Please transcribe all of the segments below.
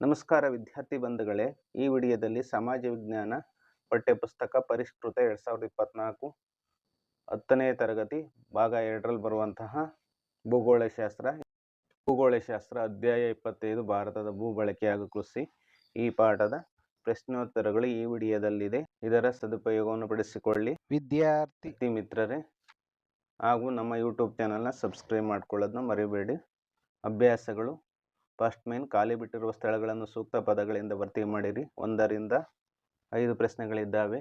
ನಮಸ್ಕಾರ ವಿದ್ಯಾರ್ಥಿ ಬಂಧುಗಳೇ ಈ ವಿಡಿಯೋದಲ್ಲಿ ಸಮಾಜ ವಿಜ್ಞಾನ ಪಠ್ಯಪುಸ್ತಕ ಪರಿಷ್ಕೃತ ಎರಡು ಸಾವಿರದ ಇಪ್ಪತ್ನಾಲ್ಕು ಹತ್ತನೇ ತರಗತಿ ಭಾಗ ಎರಡರಲ್ಲಿ ಬರುವಂತಹ ಭೂಗೋಳಶಾಸ್ತ್ರ ಭೂಗೋಳಶಾಸ್ತ್ರ ಅಧ್ಯಾಯ ಇಪ್ಪತ್ತೈದು ಭಾರತದ ಭೂ ಬಳಕೆ ಹಾಗೂ ಕೃಷಿ. ಈ ಪಾಠದ ಪ್ರಶ್ನೋತ್ತರಗಳು ಈ ವಿಡಿಯೋದಲ್ಲಿದೆ. ಇದರ ಸದುಪಯೋಗವನ್ನು ಪಡಿಸಿಕೊಳ್ಳಿ. ವಿದ್ಯಾರ್ಥಿ ಮಿತ್ರರೇ ಹಾಗೂ ನಮ್ಮ ಯೂಟ್ಯೂಬ್ ಚಾನಲ್ನ ಸಬ್ಸ್ಕ್ರೈಬ್ ಮಾಡ್ಕೊಳ್ಳೋದನ್ನ ಮರಿಬೇಡಿ. ಅಭ್ಯಾಸಗಳು ಫಸ್ಟ್ ಮೇನ್ ಖಾಲಿ ಬಿಟ್ಟಿರುವ ಸ್ಥಳಗಳನ್ನು ಸೂಕ್ತ ಪದಗಳಿಂದ ಭರ್ತಿ ಮಾಡಿರಿ. ಒಂದರಿಂದ ಐದು ಪ್ರಶ್ನೆಗಳಿದ್ದಾವೆ.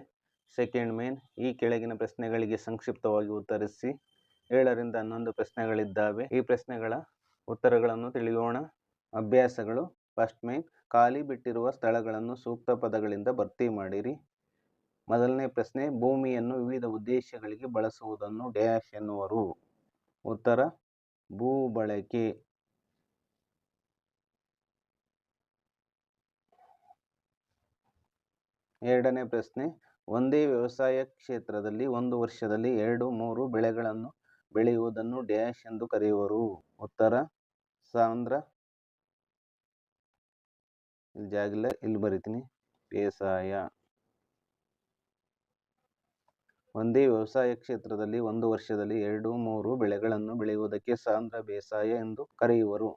ಸೆಕೆಂಡ್ ಮೇನ್ ಈ ಕೆಳಗಿನ ಪ್ರಶ್ನೆಗಳಿಗೆ ಸಂಕ್ಷಿಪ್ತವಾಗಿ ಉತ್ತರಿಸಿ. ಏಳರಿಂದ ಹನ್ನೊಂದು ಪ್ರಶ್ನೆಗಳಿದ್ದಾವೆ. ಈ ಪ್ರಶ್ನೆಗಳ ಉತ್ತರಗಳನ್ನು ತಿಳಿಯೋಣ. ಅಭ್ಯಾಸಗಳು. ಫಸ್ಟ್ ಮೇನ್ ಖಾಲಿ ಬಿಟ್ಟಿರುವ ಸ್ಥಳಗಳನ್ನು ಸೂಕ್ತ ಪದಗಳಿಂದ ಭರ್ತಿ ಮಾಡಿರಿ. ಮೊದಲನೇ ಪ್ರಶ್ನೆ ಭೂಮಿಯನ್ನು ವಿವಿಧ ಉದ್ದೇಶಗಳಿಗೆ ಬಳಸುವುದನ್ನು ಡ್ಯಾಶ್ ಎನ್ನುವರು. ಉತ್ತರ ಭೂ ಬಳಕೆ ಎರಡನೇ ಪ್ರಶ್ನೆ, ಒಂದೇ ವ್ಯವಸಾಯ ಕ್ಷೇತ್ರದಲ್ಲಿ ಒಂದು ವರ್ಷದಲ್ಲಿ ಎರಡು, ಮೂರು ಬೆಳೆಗಳನ್ನು ಬೆಳೆಯುವುದನ್ನು ಡ್ಯಾಶ್ ಎಂದು ಕರೆಯುವರು. ಉತ್ತರ ಸಾಂದ್ರ ಇಲ್ಲಿ ಜಾಗಿಲ್ಲ ಇಲ್ಲಿ ಬರಿತೀನಿ. ಬೇಸಾಯ. ಒಂದೇ ವ್ಯವಸಾಯ ಕ್ಷೇತ್ರದಲ್ಲಿ ಒಂದು ವರ್ಷದಲ್ಲಿ ಎರಡು, ಮೂರು ಬೆಳೆಗಳನ್ನು ಬೆಳೆಯುವುದಕ್ಕೆ ಸಾಂದ್ರ ಬೇಸಾಯ ಎಂದು ಕರೆಯುವರು.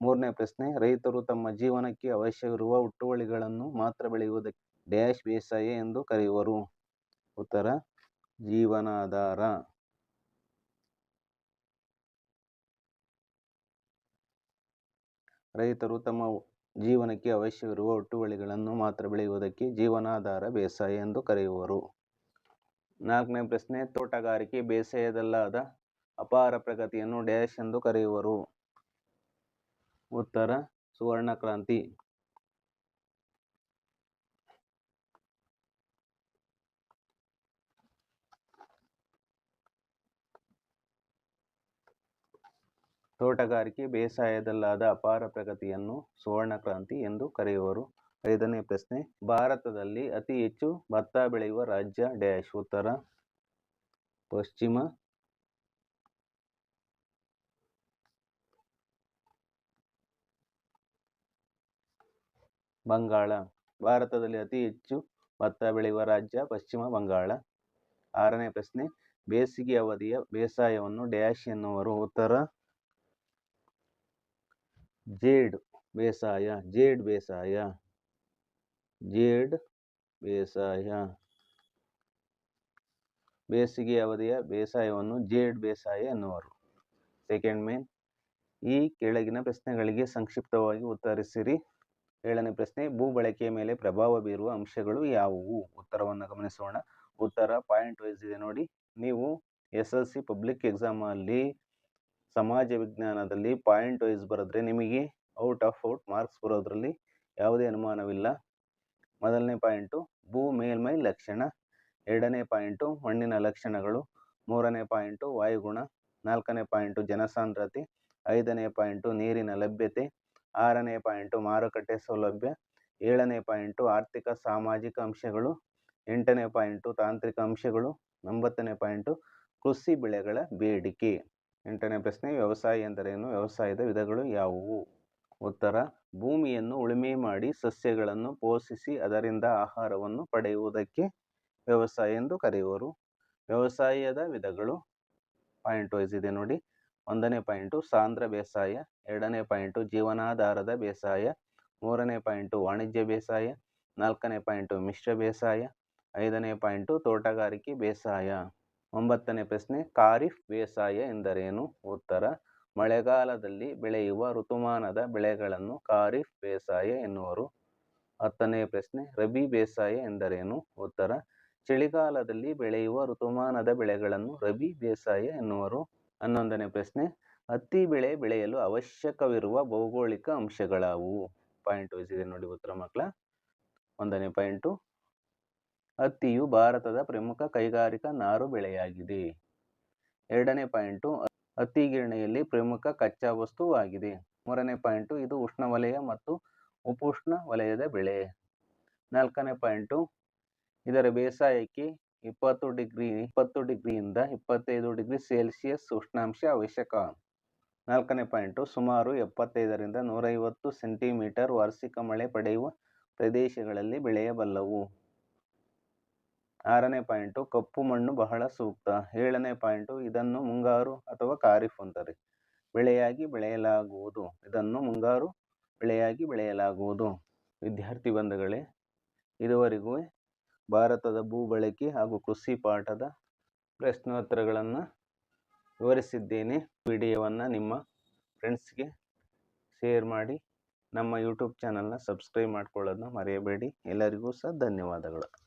ಮೂರನೇ ಪ್ರಶ್ನೆ, ರೈತರು ತಮ್ಮ ಜೀವನಕ್ಕೆ ಅವಶ್ಯವಿರುವ ಹುಟ್ಟುವಳಿಗಳನ್ನು ಮಾತ್ರ ಬೆಳೆಯುವುದಕ್ಕೆ ಡ್ಯಾಶ್ ಬೇಸಾಯ ಎಂದು ಕರೆಯುವರು. ಉತ್ತರ, ಜೀವನಾಧಾರ. ರೈತರು ತಮ್ಮ ಜೀವನಕ್ಕೆ ಅವಶ್ಯವಿರುವ ಹುಟ್ಟುವಳಿಗಳನ್ನು ಮಾತ್ರ ಬೆಳೆಯುವುದಕ್ಕೆ ಜೀವನಾಧಾರ ಬೇಸಾಯ ಎಂದು ಕರೆಯುವರು. ನಾಲ್ಕನೇ ಪ್ರಶ್ನೆ, ತೋಟಗಾರಿಕೆ ಬೇಸಾಯದಲ್ಲಾದ ಅಪಾರ ಪ್ರಗತಿಯನ್ನು ಡ್ಯಾಶ್ ಎಂದು ಕರೆಯುವರು. ಉತ್ತರ ಸುವರ್ಣ ಕ್ರಾಂತಿ ತೋಟಗಾರಿಕೆ ಬೇಸಾಯದಲ್ಲಾದ ಅಪಾರ ಪ್ರಗತಿಯನ್ನು ಸುವರ್ಣ ಕ್ರಾಂತಿ ಎಂದು ಕರೆಯುವರು. ಐದನೇ ಪ್ರಶ್ನೆ, ಭಾರತದಲ್ಲಿ ಅತಿ ಹೆಚ್ಚು ಭತ್ತ ಬೆಳೆಯುವ ರಾಜ್ಯ ಡ್ಯಾಶ್. ಉತ್ತರ, ಪಶ್ಚಿಮ ಬಂಗಾಳ. ಭಾರತದಲ್ಲಿ ಅತಿ ಹೆಚ್ಚು ಭತ್ತ ಬೆಳೆಯುವ ರಾಜ್ಯ ಪಶ್ಚಿಮ ಬಂಗಾಳ. ಆರನೇ ಪ್ರಶ್ನೆ, ಬೇಸಿಗೆ ಅವಧಿಯ ಬೇಸಾಯವನ್ನು ಡ್ಯಾಶ್ ಎನ್ನುವರು. ಉತ್ತರ ಜೇಡ್ ಬೇಸಾಯ ಜೇಡ್ ಬೇಸಾಯ ಜೇಡ್ ಬೇಸಾಯ. ಬೇಸಿಗೆ ಅವಧಿಯ ಬೇಸಾಯವನ್ನು ಜೇಡ್ ಬೇಸಾಯ ಎನ್ನುವರು. ಸೆಕೆಂಡ್ ಮೇನ್ ಈ ಕೆಳಗಿನ ಪ್ರಶ್ನೆಗಳಿಗೆ ಸಂಕ್ಷಿಪ್ತವಾಗಿ ಉತ್ತರಿಸಿರಿ. ಏಳನೇ ಪ್ರಶ್ನೆ, ಭೂ ಬಳಕೆಯ ಮೇಲೆ ಪ್ರಭಾವ ಬೀರುವ ಅಂಶಗಳು ಯಾವುವು? ಉತ್ತರವನ್ನು ಗಮನಿಸೋಣ. ಉತ್ತರ ಪಾಯಿಂಟ್ ವೈಸ್ ಇದೆ ನೋಡಿ. ನೀವು ಎಸ್ ಎಲ್ ಸಿ ಪಬ್ಲಿಕ್ ಎಕ್ಸಾಮಲ್ಲಿ ಸಮಾಜ ವಿಜ್ಞಾನದಲ್ಲಿ ಪಾಯಿಂಟ್ ವೈಸ್ ಬರೆದ್ರೆ ನಿಮಗೆ ಔಟ್ ಆಫ್ ಔಟ್ ಮಾರ್ಕ್ಸ್ ಬರೋದ್ರಲ್ಲಿ ಯಾವುದೇ ಅನುಮಾನವಿಲ್ಲ. ಮೊದಲನೇ ಪಾಯಿಂಟು ಭೂ ಮೇಲ್ಮೈ ಲಕ್ಷಣ, ಎರಡನೇ ಪಾಯಿಂಟು ಮಣ್ಣಿನ ಲಕ್ಷಣಗಳು, ಮೂರನೇ ಪಾಯಿಂಟು ವಾಯುಗುಣ, ನಾಲ್ಕನೇ ಪಾಯಿಂಟು ಜನಸಾಂದ್ರತೆ, ಐದನೇ ಪಾಯಿಂಟು ನೀರಿನ ಲಭ್ಯತೆ, ಆರನೇ ಪಾಯಿಂಟು ಮಾರುಕಟ್ಟೆ ಸೌಲಭ್ಯ, ಏಳನೇ ಪಾಯಿಂಟು ಆರ್ಥಿಕ ಸಾಮಾಜಿಕ ಅಂಶಗಳು, ಎಂಟನೇ ಪಾಯಿಂಟು ತಾಂತ್ರಿಕ ಅಂಶಗಳು, ಒಂಬತ್ತನೇ ಪಾಯಿಂಟು ಕೃಷಿ ಬೆಳೆಗಳ ಬೇಡಿಕೆ. ಎಂಟನೇ ಪ್ರಶ್ನೆ, ವ್ಯವಸಾಯ ಎಂದರೇನು? ವ್ಯವಸಾಯದ ವಿಧಗಳು ಯಾವುವು? ಉತ್ತರ, ಭೂಮಿಯನ್ನು ಉಳುಮೆ ಮಾಡಿ ಸಸ್ಯಗಳನ್ನು ಪೋಷಿಸಿ ಅದರಿಂದ ಆಹಾರವನ್ನು ಪಡೆಯುವುದಕ್ಕೆ ವ್ಯವಸಾಯ ಎಂದು ಕರೆಯುವರು. ವ್ಯವಸಾಯದ ವಿಧಗಳು ಪಾಯಿಂಟ್ ವೈಸ್ ಇದೆ ನೋಡಿ. ಒಂದನೇ ಪಾಯಿಂಟು ಸಾಂದ್ರ ಬೇಸಾಯ, ಎರಡನೇ ಪಾಯಿಂಟು ಜೀವನಾಧಾರದ ಬೇಸಾಯ, ಮೂರನೇ ಪಾಯಿಂಟು ವಾಣಿಜ್ಯ ಬೇಸಾಯ, ನಾಲ್ಕನೇ ಪಾಯಿಂಟು ಮಿಶ್ರ ಬೇಸಾಯ, ಐದನೇ ಪಾಯಿಂಟು ತೋಟಗಾರಿಕೆ ಬೇಸಾಯ. ಒಂಬತ್ತನೇ ಪ್ರಶ್ನೆ, ಖಾರಿಫ್ ಬೇಸಾಯ ಎಂದರೇನು? ಉತ್ತರ, ಮಳೆಗಾಲದಲ್ಲಿ ಬೆಳೆಯುವ ಋತುಮಾನದ ಬೆಳೆಗಳನ್ನು ಖಾರಿಫ್ ಬೇಸಾಯ ಎನ್ನುವರು. ಹತ್ತನೇ ಪ್ರಶ್ನೆ, ರಬಿ ಬೇಸಾಯ ಎಂದರೇನು? ಉತ್ತರ, ಚಳಿಗಾಲದಲ್ಲಿ ಬೆಳೆಯುವ ಋತುಮಾನದ ಬೆಳೆಗಳನ್ನು ರಬಿ ಬೇಸಾಯ ಎನ್ನುವರು. ಹನ್ನೊಂದನೇ ಪ್ರಶ್ನೆ, ಹತ್ತಿ ಬೆಳೆ ಬೆಳೆಯಲು ಅವಶ್ಯಕವಿರುವ ಭೌಗೋಳಿಕ ಅಂಶಗಳಾವುವು? ಪಾಯಿಂಟ್ ವೈಸ್ ಇದೆ ನೋಡಿ ಉತ್ತರ ಮಕ್ಕಳ. ಒಂದನೇ ಪಾಯಿಂಟು ಹತ್ತಿಯು ಭಾರತದ ಪ್ರಮುಖ ಕೈಗಾರಿಕಾ ನಾರು ಬೆಳೆಯಾಗಿದೆ. ಎರಡನೇ ಪಾಯಿಂಟು, ಹತ್ತಿ ಗಿರಣಿಯಲ್ಲಿ ಪ್ರಮುಖ ಕಚ್ಚಾ ವಸ್ತುವಾಗಿದೆ. ಮೂರನೇ ಪಾಯಿಂಟು, ಇದು ಉಷ್ಣವಲಯ ಮತ್ತು ಉಪೋಷ್ಣ ವಲಯದ ಬೆಳೆ. ನಾಲ್ಕನೇ ಪಾಯಿಂಟು, ಇದರ ಬೇಸಾಯಕ್ಕೆ ಇಪ್ಪತ್ತು ಡಿಗ್ರಿ, ಇಪ್ಪತ್ತು ಡಿಗ್ರಿಯಿಂದ ಇಪ್ಪತ್ತೈದು ಡಿಗ್ರಿ ಸೆಲ್ಸಿಯಸ್ ಉಷ್ಣಾಂಶ ಅವಶ್ಯಕ. ನಾಲ್ಕನೇ ಪಾಯಿಂಟು, ಸುಮಾರು ಎಪ್ಪತ್ತೈದರಿಂದ ನೂರೈವತ್ತು ಸೆಂಟಿಮೀಟರ್ ವಾರ್ಷಿಕ ಮಳೆ ಪಡೆಯುವ ಪ್ರದೇಶಗಳಲ್ಲಿ ಬೆಳೆಯಬಲ್ಲವು. ಆರನೇ ಪಾಯಿಂಟು ಕಪ್ಪು ಮಣ್ಣು ಬಹಳ ಸೂಕ್ತ. ಏಳನೇ ಪಾಯಿಂಟು ಇದನ್ನು ಮುಂಗಾರು ಅಥವಾ ಖಾರಿಫ್ ಅಂತಾರೆ. ಬೆಳೆಯಾಗಿ ಬೆಳೆಯಲಾಗುವುದು. ಇದನ್ನು ಮುಂಗಾರು ಬೆಳೆಯಾಗಿ ಬೆಳೆಯಲಾಗುವುದು. ವಿದ್ಯಾರ್ಥಿ ಬಂಧುಗಳೇ, ಇದುವರೆಗೂ ಭಾರತದ ಭೂ ಬಳಕೆ ಹಾಗೂ ಕೃಷಿ ಪಾಠದ ಪ್ರಶ್ನೋತ್ತರಗಳನ್ನು ವಿವರಿಸಿದ್ದೇನೆ. ವಿಡಿಯೋವನ್ನು ನಿಮ್ಮ ಫ್ರೆಂಡ್ಸ್ಗೆ ಶೇರ್ ಮಾಡಿ. ನಮ್ಮ ಯೂಟ್ಯೂಬ್ ಚಾನಲ್ನ ಸಬ್ಸ್ಕ್ರೈಬ್ ಮಾಡ್ಕೊಳ್ಳೋದನ್ನ ಮರೆಯಬೇಡಿ. ಎಲ್ಲರಿಗೂ ಸಹ ಧನ್ಯವಾದಗಳು.